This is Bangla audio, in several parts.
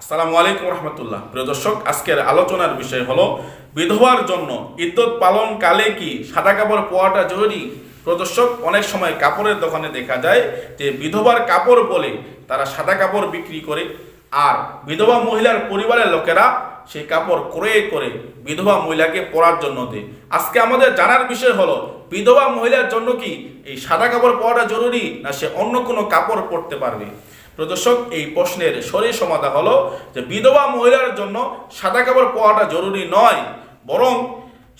আসসালামু আলাইকুম রহমতুল্লাহ। প্রিয় দর্শক, আজকের আলোচনার বিষয় হলো, বিধবার জন্য ইদ্যত পালন কালে কি সাদা কাপড় পরাটা জরুরি? প্রিয় দর্শক, অনেক সময় কাপড়ের দোকানে দেখা যায় যে বিধবার কাপড় বলে তারা সাদা কাপড় বিক্রি করে, আর বিধবা মহিলার পরিবারের লোকেরা সেই কাপড় ক্রয় করে বিধবা মহিলাকে পরার জন্য দেয়। আজকে আমাদের জানার বিষয় হলো, বিধবা মহিলার জন্য কি এই সাদা কাপড় পরাটা জরুরি না সে অন্য কোনো কাপড় পরতে পারবে? প্রদর্শক এই প্রশ্নের সরি সমাধা হলো যে বিধবা মহিলার জন্য সাদা কাপড় পরাটা জরুরি নয়, বরং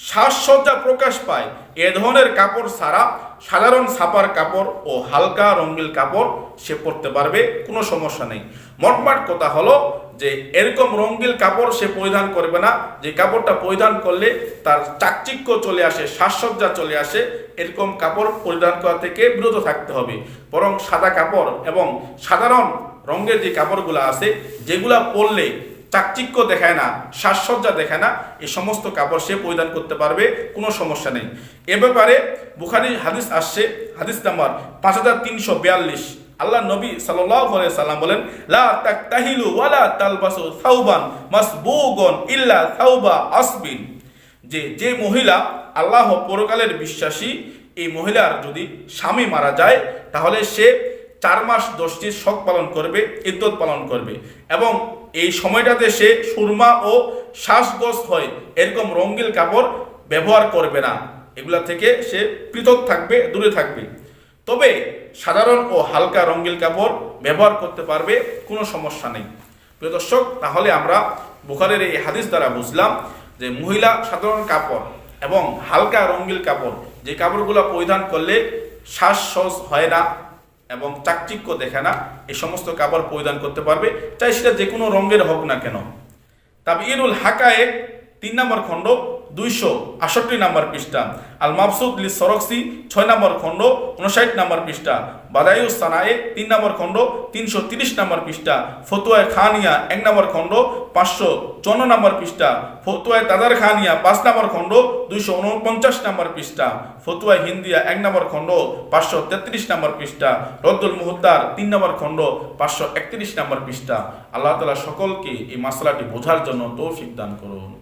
সাজসজ্জা প্রকাশ পায়। এ ধরনের কাপড় ছাড়া সাধারণ ছাপার কাপড় ও হালকা রঙিন কাপড় সে পরতে পারবে, কোনো সমস্যা নেই। মোটমাট কথা হলো যে, এরকম রঙিন কাপড় সে পরিধান করবে না। যে কাপড়টা পরিধান করলে তার চাকচিক্য চলে আসে, সাজসজ্জা চলে আসে, এরকম কাপড় পরিধান করা থেকে বিরত থাকতে হবে। বরং সাদা কাপড় এবং সাধারণ রঙের যে কাপড়গুলো আছে, যেগুলা পরলে চাকচিক্য দেখায় না, সাজসজ্জা দেখায় না, এই সমস্ত কাপড় সে পরিধান করতে পারবে, কোনো সমস্যা নেই। এ ব্যাপারে বুখারি হাদিস আসছে, হাদিস নাম্বার পাঁচ হাজার তিনশো বিয়াল্লিশ। আল্লাহ নবী সাল্লাল্লাহু সাল্লাম বলেন, লা তালবাসু সাউবান ইল্লা সাউবা আসবিন। যে যে মহিলা আল্লাহ পরকালের বিশ্বাসী, এই মহিলার যদি স্বামী মারা যায়, তাহলে সে চার মাস দশটির শখ পালন করবে, ইদ্যত পালন করবে। এবং এই সময়টাতে সে সুরমা ও শ্বাসগ্রস্ত হয়, এরকম রঙ্গিল কাপড় ব্যবহার করবে না। এগুলা থেকে সে পৃথক থাকবে, দূরে থাকবে। তবে সাধারণ ও হালকা রঙ্গিল কাপড় ব্যবহার করতে পারবে, কোনো সমস্যা নেই। প্রিয় দর্শক, তাহলে আমরা বুখারের এই হাদিস দ্বারা বুঝলাম যে মহিলা সাধারণ কাপড় এবং হালকা রঙ্গিল কাপড়, যে কাপড়গুলো পরিধান করলে শ্বাস হয় না এবং চাকচিক্য দেখে না এই সমস্ত কাপড় পরিধান করতে পারবে। চাই সেটা যে কোনো রঙের হোক না কেন। তাবে ইরুল হাকায়ে তিন নম্বর খণ্ড দুইশো আষট্টি নম্বর পৃষ্ঠা। আল মাবসুদ লি সরক্সি ছয় নম্বর খণ্ড উনষাট নম্বর পৃষ্ঠা। বাদায়ু সানায়ে তিন নম্বর খণ্ড, তিনশো তিরিশ নম্বর পৃষ্ঠা। ফতুয়ায় খানিয়া এক নম্বর খণ্ড, পাঁচশো চন্ন নম্বর পৃষ্ঠা। ফতুয়ায় তাদার খানিয়া পাঁচ নম্বর খণ্ড, দুইশো উনপঞ্চাশ নম্বর পৃষ্ঠা। ফতুয়ায় হিন্দিয়া এক নম্বর খণ্ড, পাঁচশো তেত্রিশ নম্বর পৃষ্ঠা। রদ্দুল মুহুদ্দার তিন নম্বর খণ্ড, পাঁচশো একত্রিশ নম্বর পৃষ্ঠা। আল্লাহ তালা সকলকে এই মশলাটি বোঝার জন্য তৌফিক দান করুন।